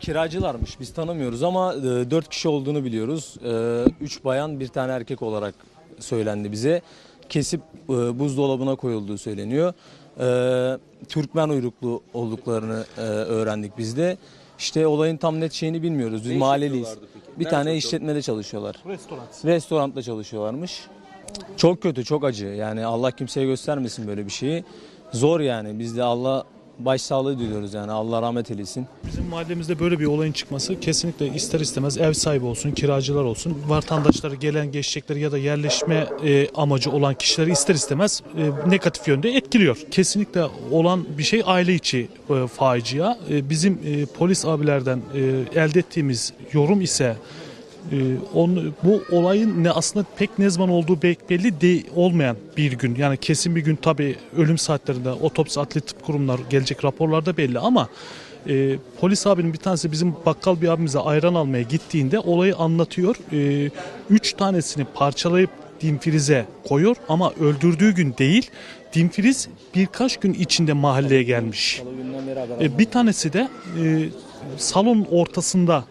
kiracılarmış. Biz tanımıyoruz ama e, 4 kişi olduğunu biliyoruz. 3 bayan bir tane erkek olarak söylendi bize. Kesip e, buzdolabına koyulduğu söyleniyor. E, Türkmen uyruklu olduklarını e, öğrendik biz de. İşte olayın tam net şeyini bilmiyoruz. Biz mahalleliyiz. işletiyorlardı peki? Bir Nerede tane çalışıyorlar? işletmede çalışıyorlar. Restoran. Restoranda çalışıyorlarmış. Çok kötü, çok acı. Yani Allah kimseye göstermesin böyle bir şeyi. Zor yani. Biz de Allah başsağlığı diliyoruz yani. Allah rahmet eylesin. Bizim mahallemizde böyle bir olayın çıkması kesinlikle ister istemez ev sahibi olsun, kiracılar olsun, vatandaşları gelen geçecekleri ya da yerleşme e, amacı olan kişileri ister istemez e, negatif yönde etkiliyor. Kesinlikle olan bir şey aile içi e, facia. E, bizim e, polis abilerden e, elde ettiğimiz yorum ise e, on, bu olayın ne aslında pek ne zaman olduğu belli de olmayan bir gün. Yani kesin bir gün tabii ölüm saatlerinde otopsi adli tıp kurumlar gelecek raporlarda belli ama e, polis abinin bir tanesi bizim bakkal bir abimize ayran almaya gittiğinde olayı anlatıyor. E, üç tanesini parçalayıp dimfrize koyuyor ama öldürdüğü gün değil. Dimfriz birkaç gün içinde mahalleye gelmiş. E, bir tanesi de e, salon ortasında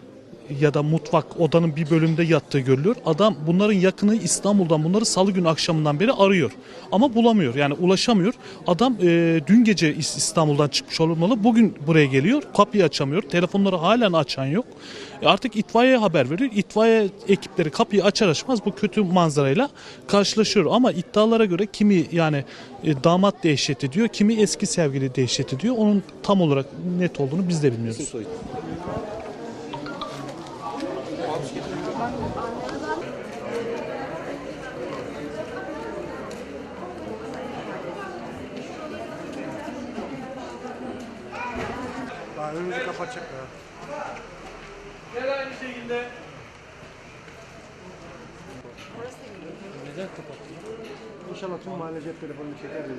ya da mutfak odanın bir bölümünde yattığı görülüyor. Adam bunların yakını İstanbul'dan bunları salı günü akşamından beri arıyor. Ama bulamıyor yani ulaşamıyor. Adam e, dün gece İs- İstanbul'dan çıkmış olmalı. Bugün buraya geliyor. Kapıyı açamıyor. Telefonları halen açan yok. E, artık itfaiyeye haber veriyor. İtfaiye ekipleri kapıyı açar açmaz bu kötü manzarayla karşılaşıyor. Ama iddialara göre kimi yani e, damat dehşet ediyor, kimi eski sevgili dehşet ediyor. Onun tam olarak net olduğunu biz de bilmiyoruz. Daha önümüzü kapatacaklar. Gel aynı şekilde. İnşallah tüm mahalle cep telefonunu çeker de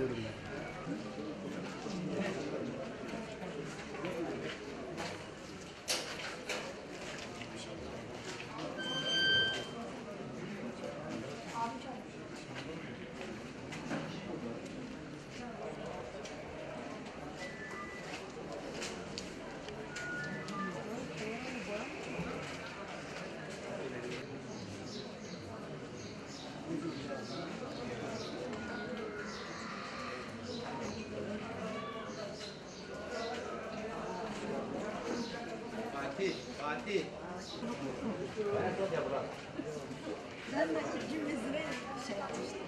görürüm. Ben de ikimiz de şey yapmıştım.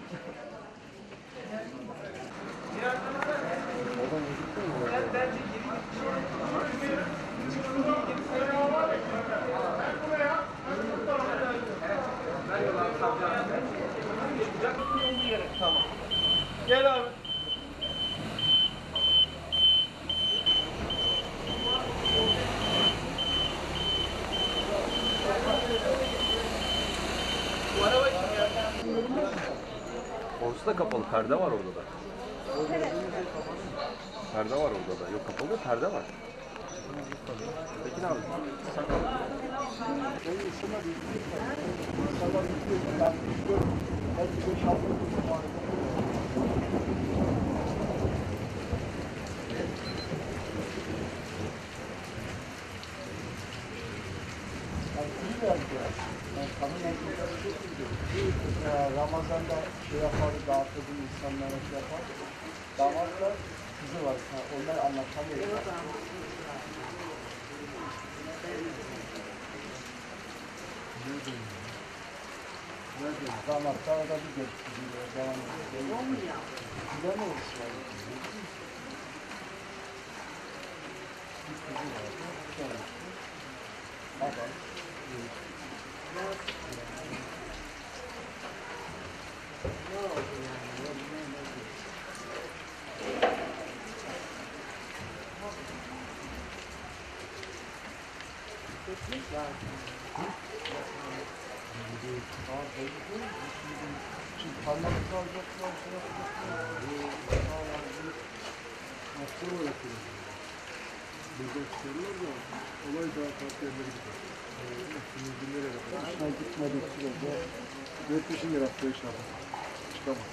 Gel abi. Orası da kapalı. Perde var orada da. Perde var orada da. Yok kapalı değil, perde var. Peki abi? Ramazan'da şey yapardı, dağıtırdı insanlara şey yapardı. Damatla kızı var. Ha, onlar anlatamıyor. Nerede? Damatlar da bir götürüyor. Devam ediyor. Olmuyor. Güzel mi olmuş yani? Bir kızı var. Bir tane. Burada istiyorlar da olay daha farklı yerlere gider. Şimdi nereye kadar? Dışına gitmediği sürece 4 lira hafta inşallah. Çıkamaz.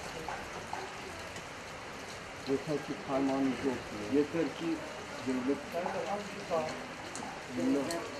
Yeter ki parmağınız yok. Yeter ki devlet değil. Kişinin kişinin geçeceği işte.